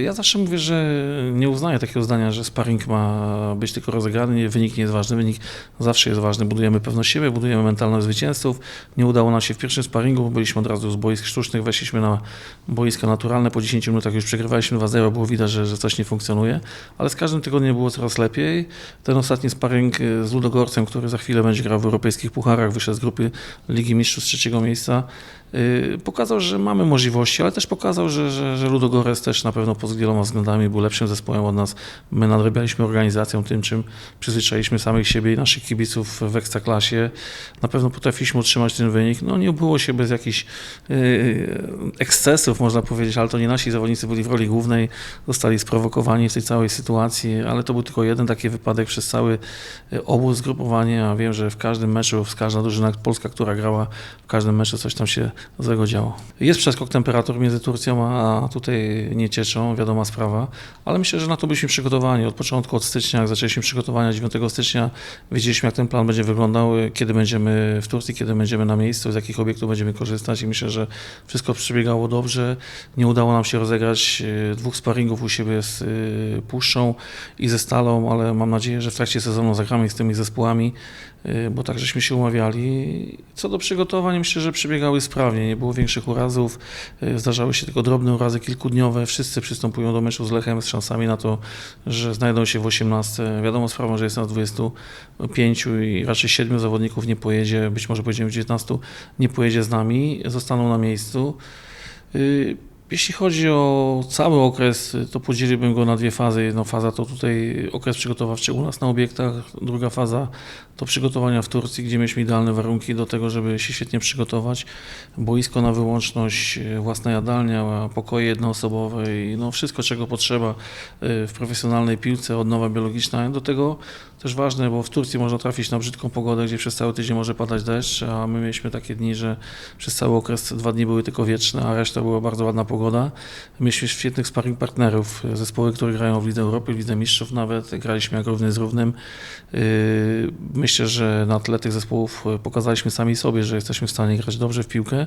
Ja zawsze mówię, że nie uznaję takiego zdania, że sparring ma być tylko rozegrany, wynik nie jest ważny, wynik zawsze jest ważny. Budujemy pewność siebie, budujemy mentalność zwycięzców. Nie udało nam się w pierwszym sparingu, bo byliśmy od razu z boisk sztucznych, weszliśmy na boiska naturalne, po 10 minutach już przegrywaliśmy 2-0, było widać, że, że coś nie funkcjonuje, ale z każdym tygodniem było coraz lepiej. Ten ostatni sparring y, z Ludogorcem, który za chwilę będzie grał w europejskich pucharach, wyszedł z grupy Ligi Mistrzów z trzeciego miejsca, y, pokazał, że mamy możliwości, ale też pokazał, że, że, że Ludogorec też na pewno pod wieloma względami był lepszym zespołem od nas. My nadrabialiśmy organizacją tym, czym przyzwyczailiśmy samych siebie i naszych kibiców w Ekstraklasie. Na pewno potrafiliśmy utrzymać ten wynik. No nie było się bez jakichś yy, ekscesów, można powiedzieć, ale to nie nasi zawodnicy byli w roli głównej, zostali sprowokowani w tej całej sytuacji, ale to był tylko jeden taki wypadek przez cały yy, obóz, zgrupowanie, a wiem, że w każdym meczu, w każda drużyna polska, która grała, w każdym meczu coś tam się złego działo. Jest przeskok temperatur między Turcją a tutaj Niecieczą, wiadoma sprawa, ale myślę, że na to byliśmy przygotowani. Od początku, od stycznia, jak zaczęliśmy przygotowania 9 stycznia, wiedzieliśmy, jak ten plan będzie wyglądał, kiedy będziemy w Turcji, kiedy będziemy na miejscu, z jakich obiektów będziemy korzystać i myślę, że wszystko przebiegało dobrze. Nie udało nam się rozegrać e, dwóch sparingów u siebie z e, Puszczą i ze Stalą, ale mam nadzieję, że w trakcie sezonu zagramy z tymi zespołami, e, bo tak żeśmy się umawiali. Co do przygotowań, myślę, że przebiegały sprawnie, nie było większych urazów, zdarzały się tylko drobne urazy kilkudniowe, wszyscy przystępują do meczu z Lechem z szansami na to, że znajdą się w 18. Wiadomo sprawą, że jest nas 25 i raczej 7 zawodników nie pojedzie, być może pojedziemy w 19, nie pojedzie z nami, zostaną na miejscu. Y, Jeśli chodzi o cały okres, to podzieliłbym go na dwie fazy. Jedna faza to tutaj okres przygotowawczy u nas na obiektach, druga faza to przygotowania w Turcji, gdzie mieliśmy idealne warunki do tego, żeby się świetnie przygotować. Boisko na wyłączność, y, własna jadalnia, pokoje jednoosobowe i no wszystko, czego potrzeba y, w profesjonalnej piłce, odnowa biologiczna. Do tego też ważne, bo w Turcji można trafić na brzydką pogodę, gdzie przez cały tydzień może padać deszcz, a my mieliśmy takie dni, że przez cały okres dwa dni były tylko wieczne, a reszta była bardzo ładna pogoda. Mieliśmy świetnych sparring partnerów, zespoły, które grają w Lidze Europy, w Lidze Mistrzów nawet, graliśmy jak równy z równym. Yy, Myślę, że na tle tych zespołów pokazaliśmy sami sobie, że jesteśmy w stanie grać dobrze w piłkę.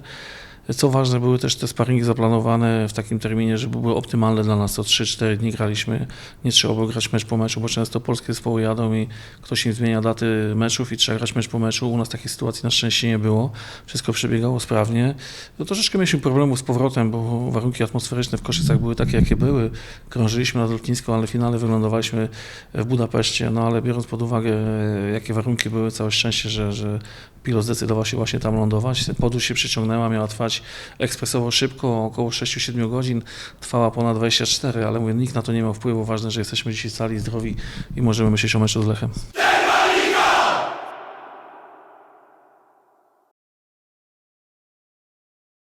Co ważne, były też te sparingi zaplanowane w takim terminie, żeby były optymalne dla nas. Co 3-4 dni graliśmy, nie trzeba było grać mecz po meczu, bo często polskie zespoły jadą i ktoś im zmienia daty meczów i trzeba grać mecz po meczu. U nas takiej sytuacji na szczęście nie było. Wszystko przebiegało sprawnie. No, troszeczkę mieliśmy problemów z powrotem, bo warunki atmosferyczne w Koszycach były takie, jakie były. Krążyliśmy nad lotnisko, ale w finale wylądowaliśmy w Budapeszcie. No ale biorąc pod uwagę, e, jakie warunki były, całe szczęście, że, że pilot zdecydował się właśnie tam lądować. Podróż się przyciągnęła, miała trwać ekspresowo szybko, około 6-7 godzin, trwała ponad 24, ale mówię, nikt na to nie miał wpływu. Ważne, że jesteśmy dzisiaj cali, zdrowi i możemy myśleć o meczu z Lechem.